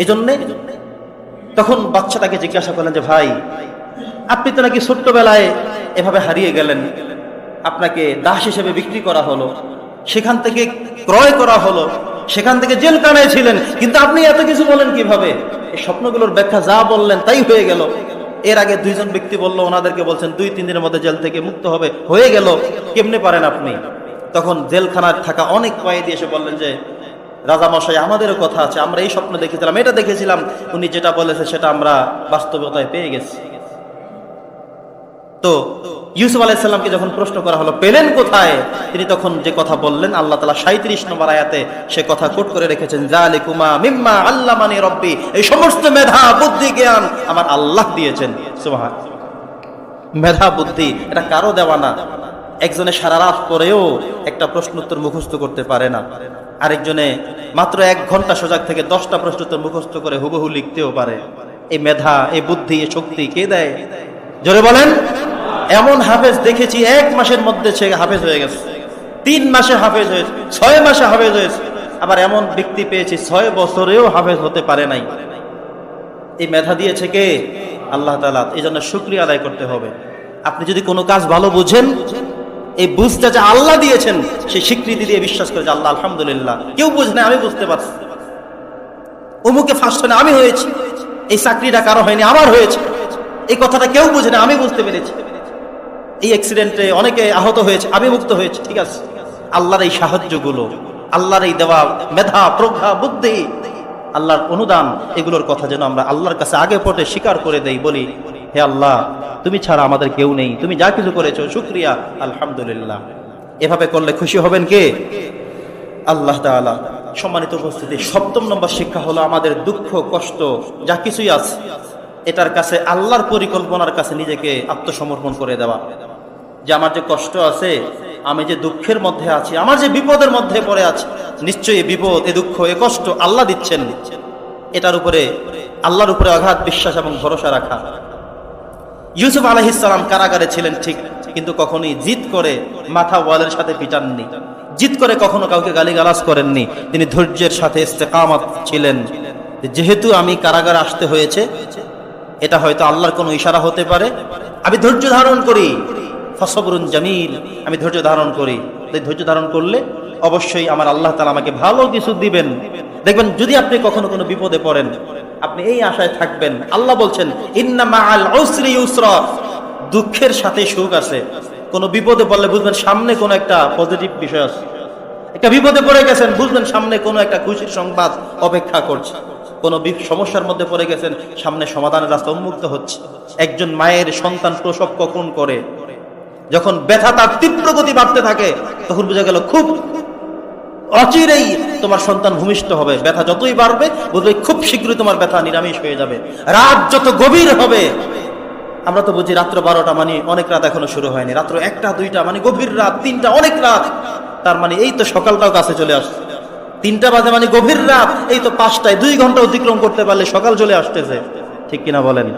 এই জন্যে তখন বাচ্চাটাকে জিজ্ঞাসা করলেন যে, ভাই, আপনি তো নাকি ছোট্টবেলায় এভাবে হারিয়ে গেলেন। আপনাকে দাস হিসেবে বিক্রি করা হলো, সেখান থেকে ক্রয় করা হলো, সেখান থেকে জেলখানায় ছিলেন কিন্তু আপনি এত কিছু বলেন কীভাবে? এই স্বপ্নগুলোর ব্যাখ্যা যা বললেন তাই হয়ে গেল। এর আগে দুইজন ব্যক্তি বলল, ওনাদেরকে বলছেন দুই, তিন দিনের মধ্যে জেল থেকে মুক্ত হবে। হয়ে গেল। কেমনে পারেন আপনি? তখন জেলখানায় থাকা অনেক কয়েদি এসে বললেন যে রাজামশাই, আমাদেরও কথা আছে, আমরা এই স্বপ্ন দেখেছিলাম, এটা দেখেছিলাম, উনি যেটা বলেছে সেটা আমরা বাস্তবতায় পেয়ে গেছি। তো ইউসুফ আলাইসাল্লামকে যখন প্রশ্ন করা হলো, পেলেন কোথায়? তিনি তখন যে কথা বললেন, আল্লাহ তালা সাঁত্রিশ নম্বর আয়াতে সে কথা কোট করে রেখেছেন জালিকুমা মিম্মা আল্লাহ মানে রব্বি এই সমস্ত মেধা, বুদ্ধি, জ্ঞান আমার আল্লাহ দিয়েছেন। সুবহান মেধা, বুদ্ধি, এটা কারও দেওয়া না। একজনে সারা রাত পরেও একটা প্রশ্ন উত্তর মুখস্থ করতে পারে না। আরেকজনে মাত্র এক ঘণ্টা সজাগ থেকে দশটা প্রশ্ন উত্তর মুখস্থ করে হুবহু লিখতেও পারে। এই মেধা, এই বুদ্ধি, এই শক্তি কে দেয়? জোরে বলেন। এমন হাফেজ দেখেছি এক মাসের মধ্যে সে হাফেজ হয়ে গেছে। তিন মাসে হাফেজ হয়েছে ছয় মাসে হাফেজ হয়েছে আবার এমন ব্যক্তি পেয়েছি ছয় বছরেও হাফেজ হতে পারে নাই। এই মেধা দিয়েছে কে? আল্লাহ তালা এই জন্য শুক্রিয়া আদায় করতে হবে। আপনি যদি কোনো কাজ ভালো বুঝেন এই বুঝতে যে আল্লাহ দিয়েছেন সেই স্বীকৃতি দিয়ে বিশ্বাস করে যে আল্লাহ, আলহামদুলিল্লাহ। কেউ বুঝে না, আমি বুঝতে পারছি। অমুকে ফার্স্ট হয় আমি হয়েছি। এই চাকরিটা কারও হয়নি, আমার হয়েছে। এই কথাটা কেউ বুঝে না, আমি বুঝতে পেরেছি। এই অ্যাক্সিডেন্টে অনেকে আহত হয়েছে, আমি মুক্ত হয়েছে, ঠিক আছে? আল্লাহর এই সাহায্যগুলো, আল্লাহর এই দেওয়া মেধা, প্রজ্ঞা, বুদ্ধি, আল্লাহর অনুদান, এগুলোর কথা যেন আমরা আল্লাহর কাছে আগে পটে স্বীকার করে দেই, বলি হে আল্লাহ, তুমি ছাড়া আমাদের কেউ নেই। তুমি যা কিছু করেছ, শুক্রিয়া, আলহামদুলিল্লাহ। এভাবে করলে খুশি হবেন কে? আল্লাহ তাআলা। সম্মানিত উপস্থিতি, সপ্তম নম্বর শিক্ষা হলো আমাদের দুঃখ, কষ্ট, যা কিছুই আছে এটার কাছে, আল্লাহর পরিকল্পনার কাছে নিজেকে আত্মসমর্পণ করে দেওয়া। যে আমার যে কষ্ট আছে, আমি যে দুঃখের মধ্যে আছি, আমার যে বিপদের মধ্যে পড়ে আছি, নিশ্চয়ই বিপদ এ দুঃখ এ কষ্ট আল্লাহ দিচ্ছেন। এটার উপরে আল্লাহর উপরে আঘাত, বিশ্বাস এবং ভরসা রাখা। ইউসুফ আলহিসাম কারাগারে ছিলেন ঠিক, কিন্তু কখনোই জিদ করে মাথা ওয়ালের সাথে পিটাননি। জিদ করে কখনো কাউকে গালিগালাজ করেননি। তিনি ধৈর্যের সাথে ইস্তেকামত ছিলেন। যেহেতু আমি কারাগারে আসতে হয়েছে, এটা হয়তো আল্লাহর কোনো ইশারা হতে পারে। আমি ধৈর্য ধারণ করি। ফসবরুন জামিল, আমি ধৈর্য ধারণ করি। তাই ধৈর্য ধারণ করলে অবশ্যই আমার আল্লাহ তালা আমাকে ভালো কিছু দিবেন। দেখবেন যদি আপনি কখনো কোনো বিপদে পড়েন আপনি এই আশায় থাকবেন। আল্লাহ বলছেন দুঃখের সাথে সুখ আছে। কোনো বিপদে পড়লে বুঝবেন সামনে কোনো একটা পজিটিভ বিষয় আছে। একটা বিপদে পড়ে গেছেন, বুঝবেন সামনে কোনো একটা খুশির সংবাদ অপেক্ষা করছে। কোনো সমস্যার মধ্যে পড়ে গেছেন, সামনে সমাধানের রাস্তা উন্মুক্ত হচ্ছে। একজন মায়ের সন্তান প্রসব কখন করে? যখন ব্যথা তার তীব্র গতি বাড়তে থাকে, তখন বোঝা গেল খুব অচিরেই তোমার সন্তান ভূমিষ্ঠ হবে, ব্যথা যতই বাড়বে, বুঝবে খুব শীঘ্রই তোমার ব্যথা নিরামিষ হয়ে যাবে। রাত যত গভীর হবে, আমরা তো বুঝি রাত্র বারোটা মানে অনেক রাত এখনও শুরু হয়নি। রাত্র একটা, দুইটা মানে গভীর রাত, তিনটা, অনেক রাত। তার মানে এই তো সকালটাও কাছে চলে আসছে। তিনটা বাজে মানে গভীর রাত, এই তো পাঁচটায় দুই ঘণ্টা অতিক্রম করতে পারলে সকাল চলে আসতেছে। ঠিক কিনা বলেন?